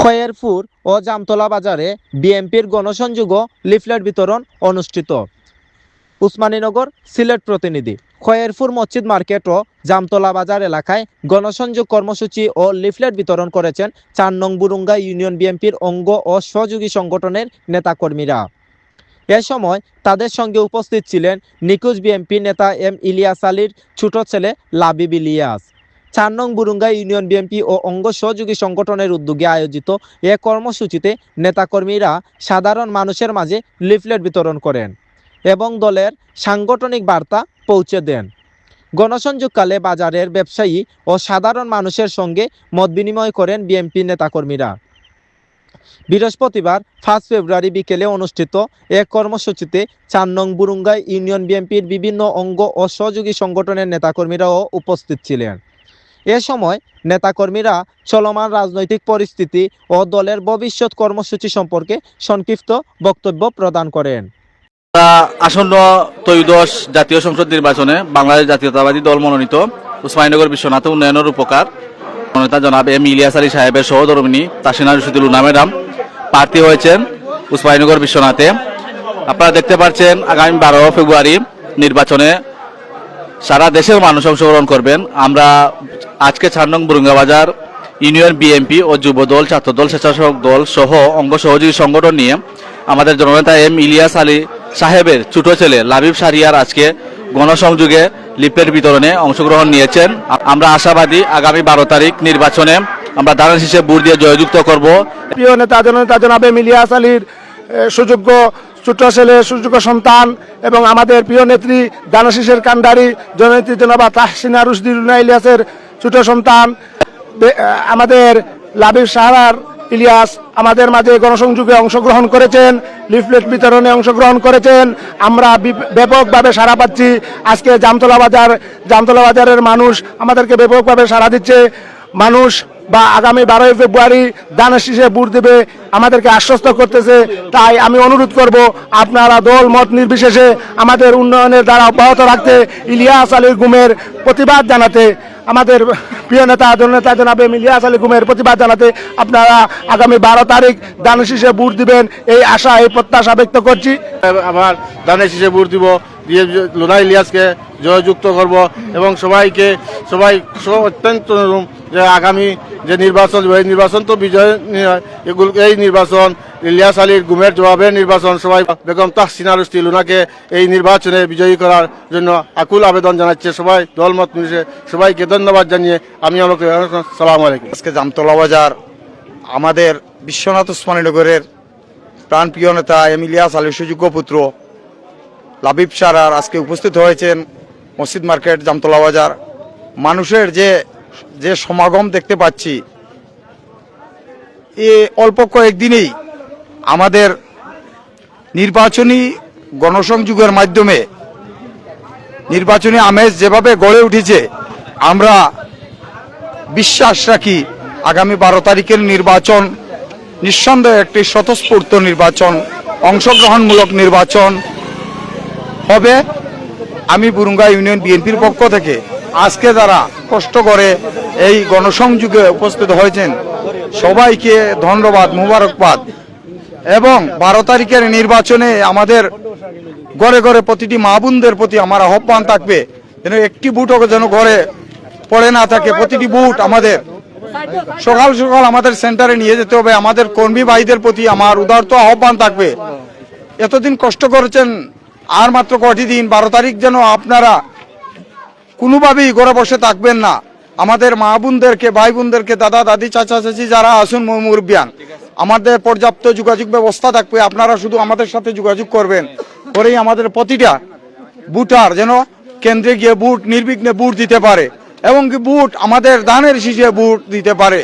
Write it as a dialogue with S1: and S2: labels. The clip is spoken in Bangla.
S1: খয়েরপুর ও জামতলা বাজারে বিএনপির গণসংযোগ লিফলেট বিতরণ অনুষ্ঠিত। উসমানীনগর সিলেট প্রতিনিধি। খয়েরপুর মসজিদ মার্কেট ও জামতলা বাজার এলাকায় গণসংযোগ কর্মসূচি ও লিফলেট বিতরণ করেছেন চার নং বুরুঙ্গা ইউনিয়ন বিএনপির অঙ্গ ও সহযোগী সংগঠনের নেতাকর্মীরা। এ সময় তাদের সঙ্গে উপস্থিত ছিলেন নিকুজ বিএনপি নেতা এম ইলিয়াস আলীর ছোট ছেলে লাবিব ইলিয়াস। চার নং বুরুঙ্গা ইউনিয়ন বিএনপি ও অঙ্গ সহযোগী সংগঠনের উদ্যোগে আয়োজিত এ কর্মসূচিতে নেতাকর্মীরা সাধারণ মানুষের মাঝে লিফলেট বিতরণ করেন এবং দলের সাংগঠনিক বার্তা পৌঁছে দেন। গণসংযোগকালে বাজারের ব্যবসায়ী ও সাধারণ মানুষের সঙ্গে মত বিনিময় করেন বিএনপি নেতাকর্মীরা। বৃহস্পতিবার ফার্স্ট ফেব্রুয়ারি বিকেলে অনুষ্ঠিত এক কর্মসূচিতে চার নং বুরুঙ্গা ইউনিয়ন বিএনপির বিভিন্ন অঙ্গ ও সহযোগী সংগঠনের নেতাকর্মীরাও উপস্থিত ছিলেন। এ সময় নেতাকর্মীরা চলমান রাজনৈতিক পরিস্থিতি ও দলের ভবিষ্যৎ কর্মসূচি সম্পর্কে সংক্ষিপ্ত বক্তব্য প্রদান করেন।
S2: আসন্ন ত্রয়োদশ জাতীয় সংসদ নির্বাচনে বাংলাদেশ জাতীয়তাবাদী দল মনোনীত উসমানীনগর বিশ্বনাথ উন্নয়নের উপকার নেতা জনাব এম ইলিয়াস আলী সাহেবের সহধর্মিনী তাসিনা রশিদুল উনা ম্যাডাম প্রার্থী হয়েছেন উসমানীনগর বিশ্বনাথে। আপনারা দেখতে পাচ্ছেন আগামী বারো ফেব্রুয়ারি নির্বাচনে সারা দেশের মানুষ অংশগ্রহণ করবেন। আমরা আজকে চার নং বুরুঙ্গাবাজার ইউনিয়ন বিএনপি ও যুব দল ছাত্রদল, স্বেচ্ছাসেবক দল সহ অঙ্গ সহযোগী সংগঠন নিয়ে আমাদের জননেতা এম ইলিয়াস আলী সাহেবের ছোট ছেলে লাবিব সারিয়ার আজকে গণসংযোগে লিপের বিতরণে অংশগ্রহণ নিয়েছেন। আমরা আশাবাদী আগামী বারো তারিখ নির্বাচনে আমরা দাঁড়ান হিসেবে বুট দিয়ে জয়যুক্ত করব।
S3: প্রিয় নেতা জননেতা জনাবে মিলিয়াস আলীর সুযোগ্য ছোট ছেলে, সুযোগ্য সন্তান এবং আমাদের প্রিয় নেত্রী দানাশিসের কান্ডারি জননেত্রী জনাবা তাহসিনা রুশদি রুনা ইলিয়াসের ছোট সন্তান আমাদের লাবিব সাহার ইলিয়াস আমাদের মাঝে গণসংযোগে অংশগ্রহণ করেছেন, লিফলেট বিতরণে অংশগ্রহণ করেছেন। আমরা ব্যাপকভাবে সাড়া পাচ্ছি। আজকে জামতলা বাজার, জামতলা বাজারের মানুষ আমাদেরকে ব্যাপকভাবে সাড়া দিচ্ছে। মানুষ বা আগামী বারোই ফেব্রুয়ারি দানের শীষে ভোট দেবে, আমাদেরকে আশ্বস্ত করতেছে। তাই আমি অনুরোধ করব, আপনারা দল, মত নির্বিশেষে আমাদের উন্নয়নের দ্বারা অব্যাহত রাখতে ইলিয়াস আলীর গুমের প্রতিবাদ জানাতে। আমাদের প্রিয় নেতা জননেতা জনাবে ইলিয়াস আলী গুমের প্রতিবাদ জানাতে আপনারা আগামী বারো তারিখ দানের শীষে ভোট দিবেন। এই আশা, এই প্রত্যাশা ব্যক্ত করছি।
S4: আবার দানের শীষে ভোট দিব, দিয়ে লোনা ইলিয়াসকে জয়যুক্ত করব এবং সবাইকে, সবাই অত্যন্ত যে আগামী যে নির্বাচন নির্বাচন তো বিজয় এগুলো এই নির্বাচন ইলিয়াস আলীর গুমের জবাবে নির্বাচন সবাই বেগম তাহসিনা রুস্তি লুনাকে এই নির্বাচনে বিজয়ী করার জন্য আকুল আবেদন জানাচ্ছে সবাই, দলমত মিশে সবাইকে ধন্যবাদ জানিয়ে আমি আমাকে সালাম আলাইকুম।
S5: আজকে জামতলা বাজার, আমাদের বিশ্বনাথ উসমানীনগরের প্রাণপ্রিয় নেতা এম ইলিয়াস আলীর সুযোগ্য পুত্র লাবিব সারার আজকে উপস্থিত হয়েছেন মসজিদ মার্কেট, জামতলা বাজার। মানুষের যে যে সমাগম দেখতে পাচ্ছি, এ অল্প কয়েকদিনেই আমাদের নির্বাচনী গণসংযোগের মাধ্যমে নির্বাচনী আমেজ যেভাবে গড়ে উঠেছে, আমরা বিশ্বাস রাখি আগামী বারো তারিখের নির্বাচন নিঃসন্দেহে একটি স্বতঃস্ফূর্ত নির্বাচন, অংশগ্রহণমূলক নির্বাচন হবে। আমি বুরুঙ্গা ইউনিয়ন বিএনপির পক্ষ থেকে আজকে যারা কষ্ট করে এই গণসংযোগে উপস্থিত হয়েছেন, সবাইকে ধন্যবাদ, মুবারকবাদ। এবং বারো তারিখের নির্বাচনে আমাদের ঘরে ঘরে প্রতিটি মা বোনদের প্রতি আমার আহ্বান থাকবে যেন একটি বুটও যেন ঘরে পড়ে না থাকে। প্রতিটি বুট আমাদের সকাল সকাল আমাদের সেন্টারে নিয়ে যেতে হবে। আমাদের কর্মী ভাইদের প্রতি আমার উদারত আহ্বান থাকবে। এতদিন কষ্ট করেছেন আর মাত্র কটি দিন? বারো তারিখ যেন আপনারা কোনোভাবেই ঘরে বসে থাকবেন না। আমাদের মা বোনদেরকে ভাই বোনদেরকে দাদা, দাদি, চাচা, চাচি যারা আসুন মুরব্বিয়ান আমাদের পর্যাপ্ত যোগাযোগ ব্যবস্থা থাকবে, আপনারা শুধু আমাদের সাথে যোগাযোগ করবেন। করেই আমাদের প্রতিটা বুটার যেন কেন্দ্রে গিয়ে বুট নির্বিঘ্নে বুট দিতে পারে এবং কি বুট আমাদের দানের শীষে বুট দিতে পারে।